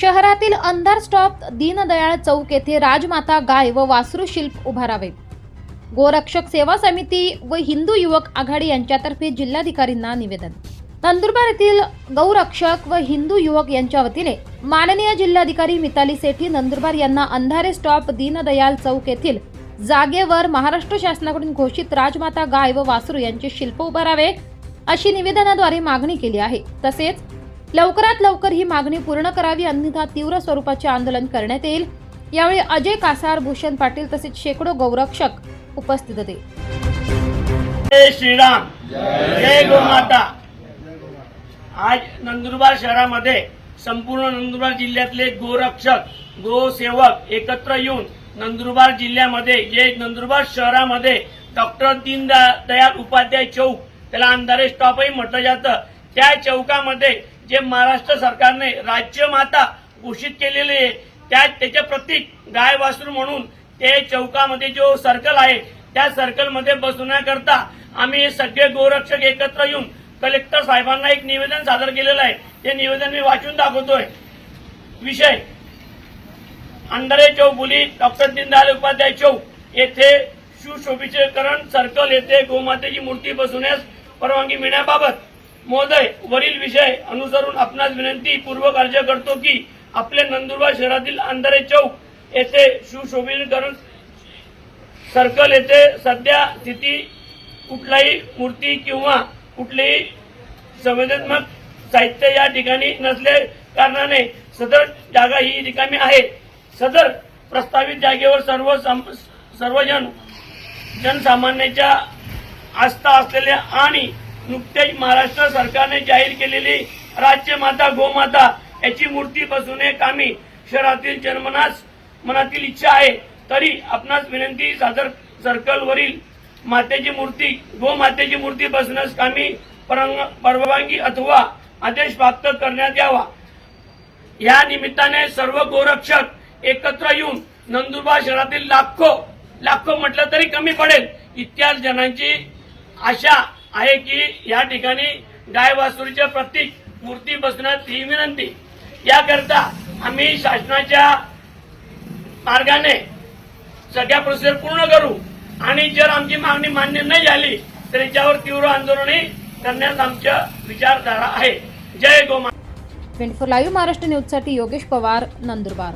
शहरातील अंधार स्टॉप दीनदयाळ चौक येथे राजमाता गाय व वासरू शिल्प उभारावे. गोरक्षक सेवा समिती व हिंदू युवक आघाडी यांच्यातर्फे जिल्हाधिकारींना निवेदन. नंदुरबार येथील गौरक्षक व हिंदू युवक यांच्या वतीने माननीय जिल्हाधिकारी मिताली सेठी नंदुरबार यांना अंधारे स्टॉप दीनदयाल चौक येथील जागेवर महाराष्ट्र शासनाकडून घोषित राजमाता गाय व वासरू यांचे शिल्प उभारावे अशी निवेदनाद्वारे मागणी केली आहे. तसेच लवकरात लवकर ही मागणी पूर्ण करावी अन्यथा तीव्र स्वरूपाचे आंदोलन करण्यात येईल. यावेळी अजय कासार भूषण पाटील तसेच शेकडो गौरक्षक उपस्थित होते. जय श्रीराम जय गोमाता आज नंदुरबार शहरामध्ये संपूर्ण नंदुरबार जिल्ह्यातले गोरक्षक गोसेवक एकत्र येऊन नंदुरबार जिल्ह्यामध्ये जे नंदुरबार शहरामध्ये डॉक्टर दीनदयाळ उपाध्याय चौक त्याला अंधारे स्टॉपही म्हटलं जातं. त्या चौकामध्ये जे महाराष्ट्र सरकारने राज्यमाता घोषित केलेले आहे त्या त्याचे प्रतीक गाय वासरू म्हणून ते चौकामध्ये जो सर्कल आहे त्या सर्कलमध्ये बसवण्याकरता आम्ही सगळे गोरक्षक एकत्र येऊन कलेक्टर साहेबांना एक निवेदन सादर केलेलं आहे. ते निवेदन मी वाचून दाखवतोय. विषय. अंधारे चौक बुली डॉक्टर दीनदयाल उपाध्याय चौक येथे सुशोभीकरण सर्कल येथे गोमातेची मूर्ती बसवण्यास परवानगी मिळण्याबाबत महोदय वरील विषय अनुसरून आपणास विनंती पूर्वक अर्ज करतो की आपले नंदुरबार शहरातील अंधारे चौक येथे सुशोभीकरण सर्कल येथे सध्या स्थिती कुठलाही मूर्ती किंवा कुठलेही संवेदनात्मक साहित्य या ठिकाणी नसले कारणाने सदर जागा ही रिकामी आहे. सदर प्रस्तावित जागेवर सर्व सर्वजण जनसामान्याच्या आस्था असलेल्या आणि नुकतेच महाराष्ट्र सरकारने जाहीर केलेली राज्यमाता गोमाता याची मूर्ती बसवणे कामी शहरातील जनमनास मनातील इच्छा आहे. तरी आपणास विनंती सादर सर्कलवरील मातेची मूर्ती गोमातेची मूर्ती बसण्यास कामी परवानगी अथवा आदेश प्राप्त करण्यात यावा. या निमित्ताने सर्व गोरक्षक एकत्र येऊन नंदुरबार शहरातील लाखो लाखो म्हटलं तरी कमी पडेल इतक्या जणांची आशा आहे की या ठिकाणी गाय वासुरीच्या प्रतीक मूर्ती बसण्यात ही विनंती. याकरता आम्ही शासनाच्या मार्गाने सगळ्या प्रोसिजर पूर्ण करू. आणि जर आमची मागणी मान्य नाही झाली तर याच्यावर तीव्र आंदोलनही करण्यास आमच्या विचारधारा आहे. जय गोमा ट्वेंटी फोर लाईव्ह महाराष्ट्र न्यूजसाठी योगेश पवार नंदुरबार.